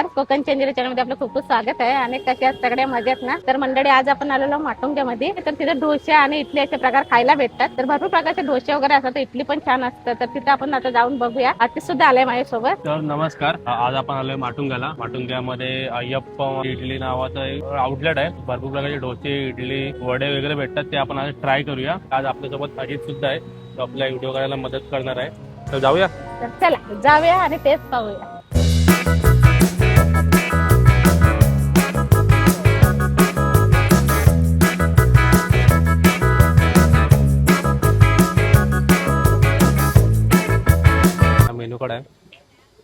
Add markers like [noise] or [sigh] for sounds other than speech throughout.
नमस्कार. कोकण चॅनल चॅनलमध्ये आपलं खूप खूप स्वागत आहे. आणि कशा सगळ्या मजेत ना? तर मंडळी आज आपण आलेलो माटुंग्यामध्ये. तर तिथे डोसे आणि इडली असे प्रकार खायला भेटतात. तर भरपूर प्रकारचे डोसे वगैरे असतात. इडली पण छान असतं. तर तिथे आपण आता जाऊन बघूया. आर्टिस्ट सुद्धा आलाय माझ्यासोबत. तर नमस्कार. आज आपण आलोय माटुंग्याला. माटुंग्यामध्ये अय्यप्पा इडली नावाचं एक आउटलेट आहे. भरपूर प्रकारचे डोसे इडली वडे वगैरे भेटतात. ते आपण आज ट्राय करूया. आज आपल्यासोबत अजित सुद्धा आहे. तो आपला व्हिडिओ करायला मदत करणार आहे. तर जाऊया. तर चला जाऊया आणि तेच पाहूया.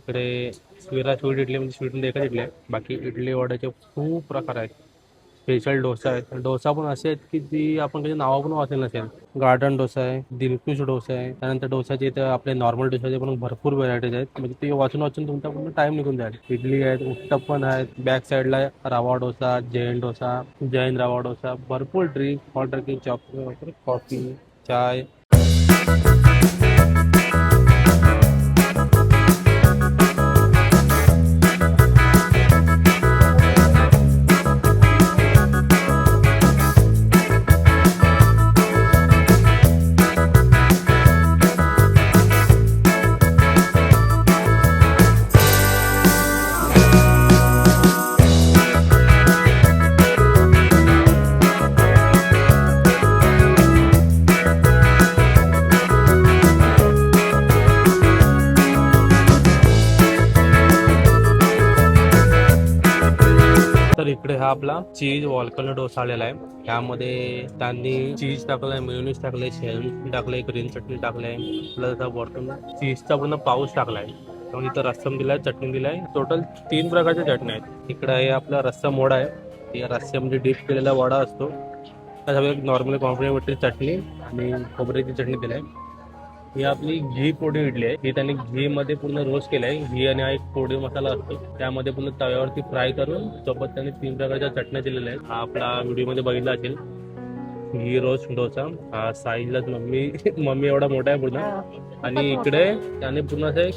इकडे स्विरा स्वीट इडली म्हणजे स्वीटमध्ये एकच इडली आहे. बाकी इडली वड्याचे खूप प्रकार आहेत. स्पेशल डोसा आहेत. डोसा पण असे आहेत की जी आपण कधी नावा पण वाचले नसेल. गार्डन डोसा आहे दिलखुश डोसा आहे. त्यानंतर डोसाचे इथं आपले नॉर्मल डोसाचे पण भरपूर व्हरायटीज आहेत. म्हणजे ते वाचून वाचून तुमचा पूर्ण टाइम निघून जाईल. इडली आहेत उत्तप्पन आहेत. बॅक साईडला रवा डोसा जैन डोसा जैन रवा डोसा. भरपूर ड्रिंक हॉट की चॉकलेट कॉफी चाय तर इकडे हा आपला चीज वॉलकन डोसा आलेला आहे. त्यामध्ये त्यांनी चीज टाकलाय मेयोनीज टाकलंय शेजवान टाकलंय ग्रीन चटणी टाकलाय प्लस वरतून चीजचा पूर्ण पाऊस टाकलाय. आणि इथं रस्सम दिलाय चटणी दिलाय. टोटल तीन प्रकारच्या चटण्या आहेत. इकडे आहे आपला रस्सा मोडा आहे. या रस्स्यामध्ये म्हणजे डीप केलेला वडा असतो. त्याच्यामध्ये नॉर्मली कॉम्प्लिमेंटरी चटणी आणि खोबऱ्याची चटणी दिलाय. ही आपली घी पोडी इडली आहे. ही त्यांनी घी मध्ये पूर्ण रोस्ट केलाय. घी आणि हा एक पोडी मसाला असतो. त्यामध्ये पूर्ण तव्यावरती फ्राय करून सोबत त्यांनी तीन प्रकारच्या चटण्या दिलेल्या आहेत. हा आपला व्हिडिओमध्ये बघितला असेल. घी रोस्ट डोसा. हा साईजलाच मम्मी [laughs] मम्मी एवढा मोठा आहे पूर्ण. आणि इकडे त्याने पूर्ण असं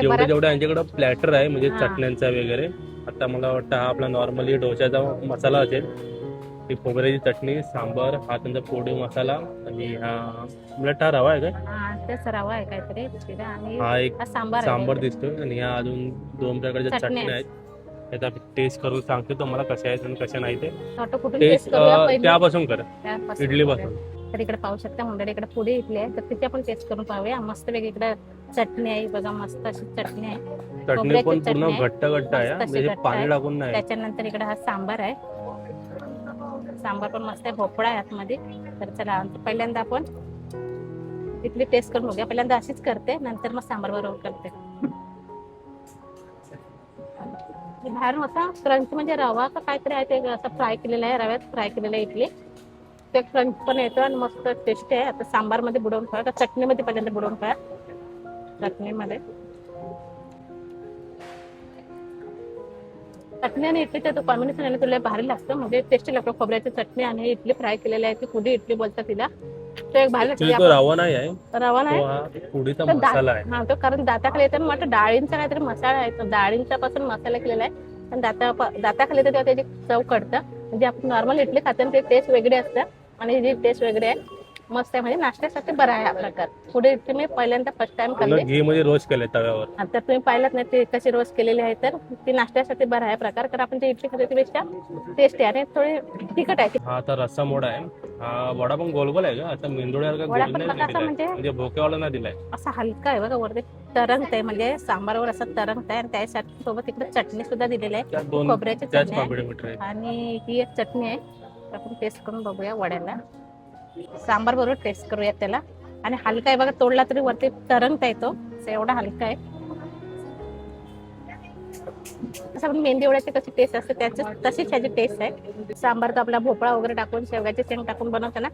जेवढे जेवढे यांच्याकडे प्लॅटर आहे म्हणजे. चटण्यांचा वगैरे. आता मला वाटतं हा आपला नॉर्मली डोशाचा मसाला असेल. ही खोबऱ्याची चटणी सांबार हा त्यांचा पोडी मसाला आणि हा मला हा रवा आहे का हा तेच रवा आहे काहीतरी तिथे आणि हा एक हा सांबार सांबार. दिसतोय आणि ह्या अजून दोन प्रकारच्या चटण्या चटण्या आहेत. त्याचा टेस्ट करून सांगतो तुम्हाला कशा आहेत आणि कशा नाही ते वाटतं कुठून टेस्ट taste करूया पहिले. त्यापासून कर. त्यापासून इडली. पासून. तर इकडे पाहू शकता मंडळी इकडे पुढे इडली आहे तर तिथे आपण टेस्ट करून पाहूया. मस्त वेगळी इकडे चटणी आहे. बघा मस्त अशी चटणी आहे. चटणी खोबऱ्याची पण चटणी पूर्ण आहे. घट्ट घट्ट आहे मस्त अशी म्हणजे घट्ट पाणी आहे. टाकून नाही. त्याच्यानंतर इकडे हा सांबार आहे. सांबार पण मस्त आहे भोपळा आहे आतमध्ये. तर चला पहिल्यांदा आपण इथली टेस्ट करून बघूया. पहिल्यांदा अशीच करते नंतर मग सांबार बरोबर करते. बाहेरून होता क्रंच म्हणजे रवा का काहीतरी आहे ते असं फ्राय केलेलं आहे रव्यात फ्राय केलेलं आहे इडली ते क्रंच पण येतो आणि मस्त टेस्टी आहे. आता सांबारमध्ये बुडवून खावा का चटणीमध्ये पहिल्यांदा बुडवून खावा चटणीमध्ये. चटणी आणि इडलीचं तो कॉम्बिनेशन ना तुला भारी लागतं. म्हणजे टेस्टी लागतं. खोबऱ्याची चटणी आणि इडली फ्राय केलेली आहे ती पुढे इडली बोलतात तिला? तो एक भारी Actually लागतो. तो रवा नाही आहे? रवा नाही हा मसाला आहे. हा तो कारण दाताखाली येतो वाटतं डाळींचा काहीतरी मसाला आहे. तो डाळींचा पासून मसाला केलेला आहे. पण दाता दाताखाली येतं तेव्हा त्याची चव कळतं. म्हणजे आपण नॉर्मल इडली खातो ना ते टेस्ट वेगळी असतं. आणि जी टेस्ट वेगळी आहे मस्त आहे. म्हणजे नाश्त्यासाठी बरं आहे हा प्रकार. पुढे इडली मी पहिल्यांदा फर्स्ट टाइम पूर्ण खाल्ली. घी मध्ये रोस्ट केलंय तव्यावर आता तुम्ही पाहिलात नाही ते कशी रोज केलेली आहे तर. ती नाश्त्यासाठी बरं आहे प्रकार. कारण आपण जे इडली खातो त्यापेक्षा टेस्ट आहे आणि थोडी तिखट आहे. हा आता रस्सा मोडा आहे. हा वडा पण गोल गोल आहे का आता मेंदुळ्यासारखा वडा गोल पण नाही बघा असा दिलाय. म्हणजे- म्हणजे भोक्यावाला नाही दिलाय. असा हलका आहे बघा वरती. तरंगत आहे म्हणजे सांबारवर असं तरंगत आहे. आणि त्यासाठी सोबत इकडे चटणी सुद्धा दिलेली आहे. दोन खोबऱ्याची त्याच चटणी आहे. आणि ही एक चटणी आहे. तर आपण टेस्ट करून बघूया वड्याला. सांबार बरोबर टेस्ट करूया त्याला. आणि हलका आहे बघा तोडला तरी वरती तरंगता येतो. एवढा हलका आहे. असं आपण मेहंदी वड्याची कशी टेस्ट असते त्याची तशीच ह्याची टेस्ट आहे. सांबार तर आपला भोपळा वगैरे टाकून शेवग्याचे शेंग टाकून बनवतो ना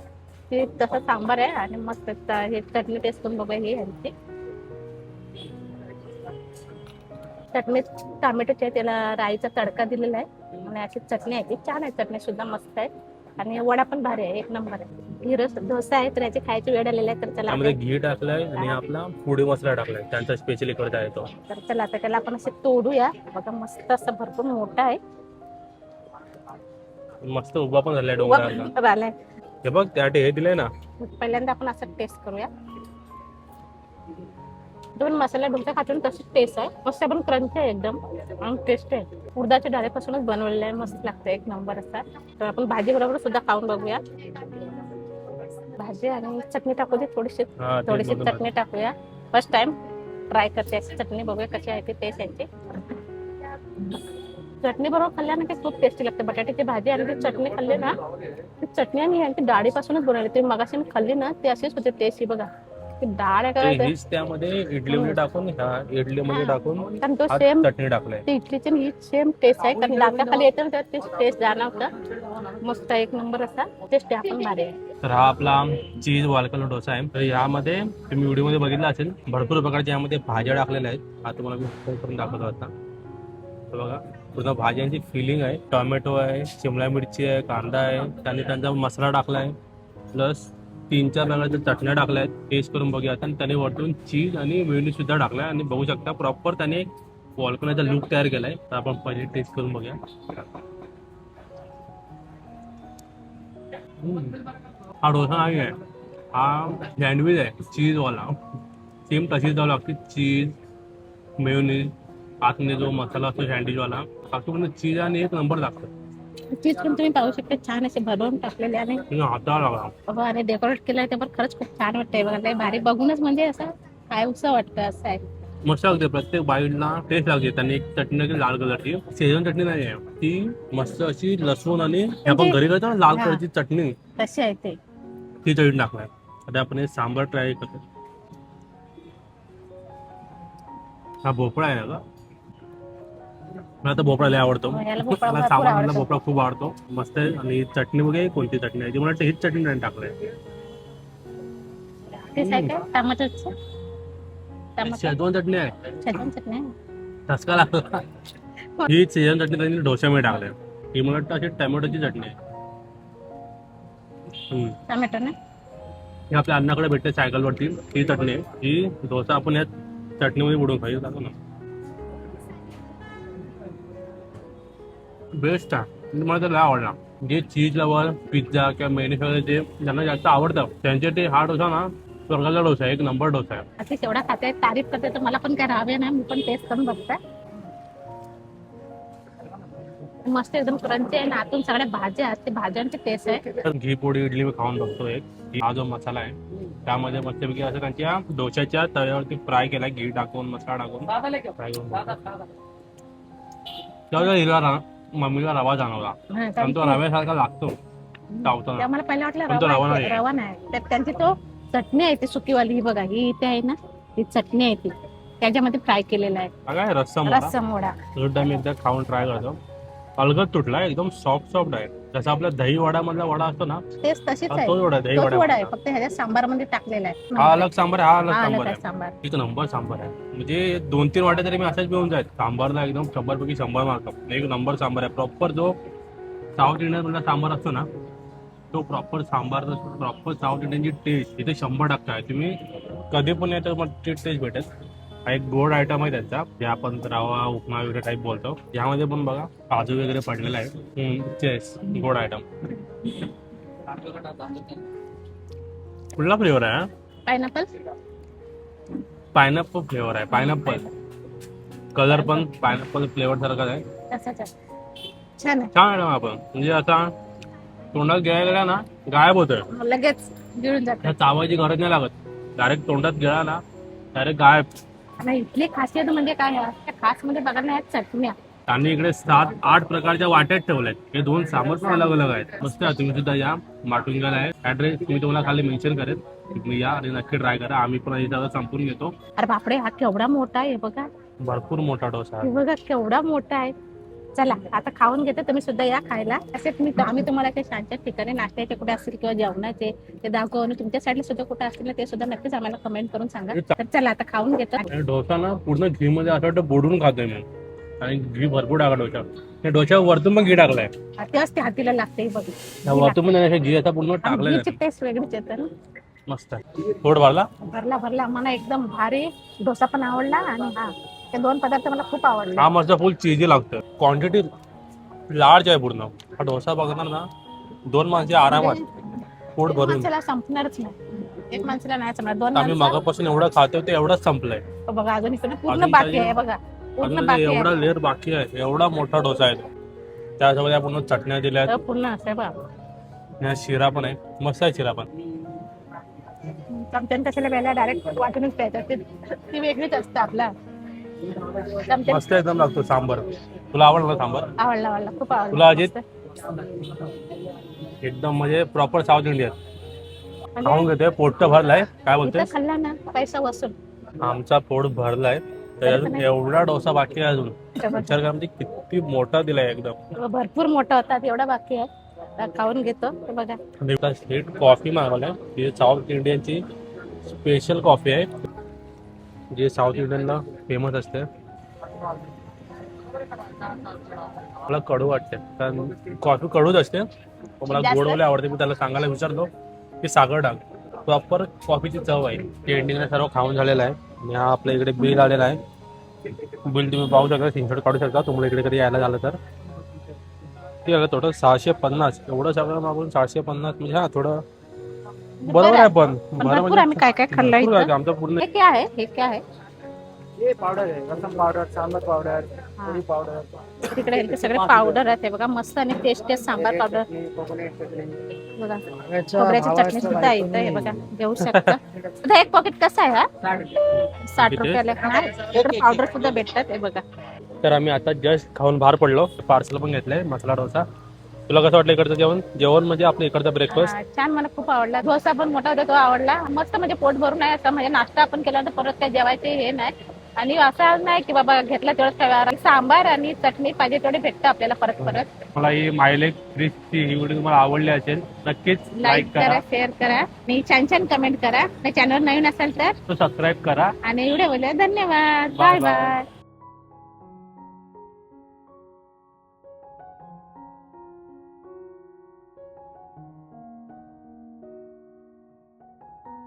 ती तसा सांबार आहे. आणि मस्त हे चटणी टेस्ट करून बघूया ही ह्यांची. चटणी टोमॅटोची आहे त्याला राईचा तडका दिलेला आहे. आणि अशी चटणी आहे ती. छान आहे चटणी सुद्धा मस्त आहे. आणि वडा पण भारी आहे एक नंबर आहे. डोसा आहे तर याची खायची वेळ आलेली आहे तर चला त्यामध्ये घी टाकलंय आणि आपला पुढे मसाला टाकलाय त्यांचा स्पेशल इकडे आहे तो. तर चला आता त्याला आपण असे तोडूया. बघा मस्त असं भरपूर मोठा आहे. मस्त उभा पण झालाय डोंगराला हे बघ त्या हे दिलंय ना. पहिल्यांदा आपण असं टेस्ट करूया. दोन मसाला डोसा खातून तशी टेस्ट आहे. मस्त पण क्रंच आहे एकदम. आणि टेस्ट आहे. उडदाच्या डाळीपासूनच बनवलेलं आहे. मस्त लागतं एक नंबर असा. तर आपण भाजी बरोबर सुद्धा खाऊन बघूया. भाजी आणि चटणी टाकू दे थोडीशी. हा थोडीशी चटणी टाकूया. फर्स्ट टाइम ट्राय करते अशी चटणी. बघूया कशी आहे ती टेस्ट यांची. चटणी बरोबर खाल्ल्याने ते खूप टेस्टी लागते. बटाट्याची भाजी आणि ती चटणी खाल्ली ना ती चटणी आणि यांची डाळीपासूनच बनवली. तुम्ही मगाशी मी खाल्ली ना ती अशीच होते टेस्ट ही बघा. ती डाळ आहे ते? का हीच त्यामध्ये इडलीमध्ये टाकून ह्या इडलीमध्ये हा. टाकून कारण तो सेम चटणी टाकलाय. ती इडलीची आणि ही सेम टेस्ट आहे. कारण दाताखाली येतं ना तर ती टेस्ट जाणवतं. मस्त एक नंबर असा. टेस्ट आहे आपण भारी. आहे तर हा आपला चीज वालकल डोसा आहे. तर यामध्ये तुम्ही व्हिडिओमध्ये बघितलं असेल भरपूर प्रकारच्या यामध्ये भाज्या टाकलेल्या आहेत. आता तुम्हाला मी फोन करून दाखवतो आता. तर बघा पूर्ण भाज्यांची फिलिंग आहे. टोमॅटो आहे शिमला मिरची आहे कांदा आहे त्याने त्यांचा मसाला टाकला आहे प्लस तीन चार प्रकारच्या चटण्या टाकल्या आहेत. टेस्ट करून बघूया आणि त्याने वरतून चीज आणि मेन्यू सुद्धा टाकला आहे. आणि बघू शकता प्रॉपर त्याने वॉलकनाचा लुक तयार केलाय. तर आपण पहिले टेस्ट करून बघूया. हा डोसा नाही आहे. हा सँडविच आहे. चीजवाला सेम तशीच जावं लागते. चीज मेयोनीज आतमध्ये जो मसाला असतो सँडविचवाला बाकी पण चीज आणि एक नंबर लागतो. चीज पण तुम्ही पाहू शकता छान असे भरवून टाकलेले आणि लागला हो आणि डेकोरेट केलं ते पण खरंच खूप छान वाटतंय बघा. लय भारी. बघूनच म्हणजे असं खायचं वाटतं असं आहे. मस्त लागते. प्रत्येक बाईटला टेस्ट लागते. त्यांनी एक चटणी टाकली लाल कलरची सेजन चटणी नाही आहे. ती मस्त अशी लसूण आणि आपण म्हणजे- घरी करतो ना लाल. कलरची चटणी. तशी आहे ते? ती चटणी टाकलाय आता आपण हे सांबार ट्राय करतो हा भोपळा आहे ना का मला तर भोपळा लय आवडतो. हो, याला भोपळा मला भरपूर सांबार आवडतो. भोपळा खूप आवडतो. मस्त आहे. आणि चटणी वगैरे कोणती चटणी आहे? ती मला वाटतं हीच चटणी नाही टाकलंय. तेच आहे काय? टमाटरचं? टमाटर. शेजवान चटणी आहे. शेजवान चटणी आहे. ठसका लागला ही शेजवान चटणी त्यांनी डोश्यामध्ये टाकलंय. ही मला वाटतं अशी टोमॅटोची चटणी आहे. हम्म. टमाटर ना? ही आपल्या अन्नाकडे भेटते सायकलवरती. ही चटणी आहे. ही डोसा आपण या चटणीमध्ये बुडून खायचं टाकू ना बेस्ट आहे. म्हणजे मला तर लय आवडला. जे चीज लवर पिझ्झा किंवा मेन्यू वगैरे जे ज्यांना जास्त आवडतं त्यांचे ते हा डोसा ना स्वर्गाचा डोसा आहे एक नंबर डोसा आहे. असे तेवढा खाते तारीफ करते तर मला पण काय राहावे ना मी पण टेस्ट करून बघते. मस्त एकदम क्रंची आहे आणि आतून सगळ्या भाज्या आहेत ते भाज्यांची टेस्ट आहे. तर घी पोळी इडली मी खाऊन बघतो एक. हा जो मसाला आहे त्यामध्ये मस्तपैकी असं त्यांच्या डोशाच्या तव्यावरती फ्राय केलाय घी टाकून मसाला टाकून. फ्राय करून तेव्हा हिरवा रा- मम्मीला रवा जाणवला. हा, पण तो रव्यासारखा लागतो. चावताना मला पहिला वाटलं पण तो रवा रवा आहे, नाही. रवा नाही. त्यात त्यांची तो चटणी आहे ती सुकीवाली ही बघा ही इथे आहे ना ही चटणी आहे ती. त्याच्यामध्ये फ्राय केलेला आहे. काय रस्सा मोठा रस्सा मोडा. सुद्धा मी एकदा खाऊन ट्राय करतो. अलगद तुटला एकदम सॉफ्ट सॉफ्ट आहे. जसा आपला दही वडा मधला वडा असतो ना तेच तशीच हा आहे. तोच वडा आहे, दही तोच वडा आहे वडा फक्त ह्याच्या सांबारमध्ये टाकलेला आहे. हा अलग सांबार आहे, हा अलग हा सांबार आहे आहे. सांबार. एक नंबर सांबार आहे. म्हणजे दोन तीन वाट्या तरी मी असाच पिऊन जाईल. सांबारला एकदम शंभर पैकी शंभर मार्क एक नंबर सांबार आहे. प्रॉपर जो साऊथ इंडियन मधला सांबार असतो ना तो प्रॉपर सांबार प्रॉपर साऊथ इंडियनची टेस्ट इथे शंभर टक्का आहे. तुम्ही कधी पण येतं टेस्ट भेटेल. हा एक गोड आयटम आहे त्यांचा जे आपण रवा उपमा वगैरे टाईप बोलतो. यामध्ये पण बघा काजू वगैरे पडलेला आहे. चेस गोड आयटम कुठला फ्लेवर आहे पायनॅपल पायनॅपल फ्लेवर आहे पायनॅपल कलर पण पायनॅपल फ्लेवर सारखाच आहे. छान मॅडम आपण म्हणजे आता तोंडात गिळायला गेला ना गायब होतोय. आहे लगेच गिळून चावायची गरज नाही लागत. डायरेक्ट तोंडात गिळा ना डायरेक्ट गायब. आणि इथली खासियत म्हणजे काय आहे? त्या खासमध्ये बघा ना ह्या चटण्या. त्यांनी इकडे सात आठ प्रकारच्या वाट्यात ठेवल्यात. हे दोन सांबर पण अलग अलग आहेत. मस्त आहे. तुम्ही सुद्धा या. माटुंगाला आहे. ऍड्रेस मी तुम्हाला खाली मेन्शन करेन तुम्ही या आणि नक्की ट्राय करा. आम्ही पण इथं संपून घेतो. अरे बापरे हा केवढा मोठा आहे बघा. भरपूर मोठा डोसा हे आहे बघा केवढा मोठा आहे. चला आता खाऊन घेते तुम्ही सुद्धा या खायला. असे तुम्ही आम्ही तुम्हाला काही शांत ठिकाणी नाश्त्याचे कुठे असतील किंवा जेवणाचे ते दाखवू. आणि तुमच्या साईडला सुद्धा कुठे असतील ना ते सुद्धा नक्कीच आम्हाला कमेंट करून सांगा. तर चला आता खाऊन घेतो. डोसा ना पूर्ण घी मध्ये असं वाटतं बुडून खातोय मी. आणि घी भरपूर टाका डोसा. त्या वरतून पण घी टाकलाय. तेव्हाच ते हातीला लागते हे बघ. वरतून पण घी आता पूर्ण टाकलंय. टेस्ट वेगळीच येते मस्त. आहे पोट भरला? भरला भरला. मला एकदम भारी डोसा पण आवडला आणि हा. ते दोन पदार्थ मला खूप आवडले. हा मस्त फुल चिजी लागतं. क्वांटिटी लार्ज आहे पूर्ण. हा डोसा बघणार ना दोन माणसे आरामात पोट एक भरून. माणसाला संपणारच नाही. एक माणसाला नाही संपणार. दोन आम्ही माणसं मगापासून एवढं खातो ते एवढंच संपलंय. बघा अजून इकडे पूर्ण अजून बाकी काही- आहे बघा. पूर्ण अजून बाकी एवढा आहे लेअर बाकी आहे एवढा मोठा डोसा आहे तो. त्यासोबत या पूर्ण चटण्या दिल्या तर पूर्ण असं आहे बघा. शिरा पण आहे. मस्त आहे शिरा पण. कशाला प्यायला डायरेक्ट वाटूनच प्यायचं. ते ती वेगळीच असतं आपला. मस्त एकदम लागतो सांबर. तुला आवडला सांबर? आवडला आवडला. खूप आवडला. तुला अजित? एकदम म्हणजे प्रॉपर साऊथ इंडियन खाऊन घेतोय पोट तर भरलाय. काय इथं बोलतोय खाल्ला ना पैसा वसूल. आमचा पोट भरलाय. एवढा डोसा बाकी आहे अजून. विचार करा म्हणजे किती मोठा दिलाय एकदम. भरपूर मोठा होता एवढा बाकी आहे. खाऊन घेतो. बघा. स्ट्रीट कॉफी मागवलाय. ही साऊथ इंडियनची स्पेशल कॉफी आहे. जी साऊथ इंडियनला फेमस असते. मला कडू वाटते. कारण कॉफी कडूच असते. मला? गोडवाले आवडते. मी त्याला सांगायला विचारलो की सागर टाक प्रॉपर कॉफीची चव आहे. ते एंडिंगला सर्व खाऊन झालेलं आहे. आणि हा आपल्या इकडे बिल आलेला आहे. बिल तुम्ही पाहू शकता स्क्रीनशॉट काढू शकता. तुम्हाला इकडे कधी यायला झालं तर. ते आलं टोटल सहाशे पन्नास. एवढं सगळं मागून सहाशे पन्नास म्हणजे हा थोडं बरोबर आहे पण भरपूर म्हणजे आम्ही काय काय खाल्लं भरपूर आहे. इथं आमचं पूर्ण हे काय आहे? हे काय आहे? ये पावडर है rasam powder sambar powder curry powder तिकडे सगळे पावडर आहेत हे बघा मस्त आणि tasty sambar powder coconut chutney बघा खोबऱ्याची चटणी सुद्धा आहे इथं हे बघा घेऊ शकता. एक पॉकेट कसं आहे हा? साठ किती? रुपयाला इकडे पावडर सुद्धा भेटतात हे बघा. तर आम्ही आता जस्ट खाऊन बाहेर पडलो पार्सल पण घेतलंय मसाला डोसा. तुला कसं वाटलं इकडचं जेवण? जेवण म्हणजे आपलं इकडचा ब्रेकफास्ट हा, छान मला खूप आवडला. डोसा पण मोठा होता तो आवडला. मस्त म्हणजे पोट भरून आहे असं म्हणजे नाश्ता आपण केला तर परत काय जेवायचे हे नाही. आणि असं नाही की बाबा घेतला तेवढंच काय सांबार आणि चटणी पाहिजे तेवढे भेटतं आपल्याला परत परत. मला ही मायलेक फ्रीजची ही व्हिडिओ तुम्हाला आवडली असेल नक्कीच लाईक लाईक करा. करा शेअर करा. आणि छान छान कमेंट करा. चॅनल नवीन असेल तर? सबस्क्राईब करा. आणि एवढे बोलले धन्यवाद. बाय. बाय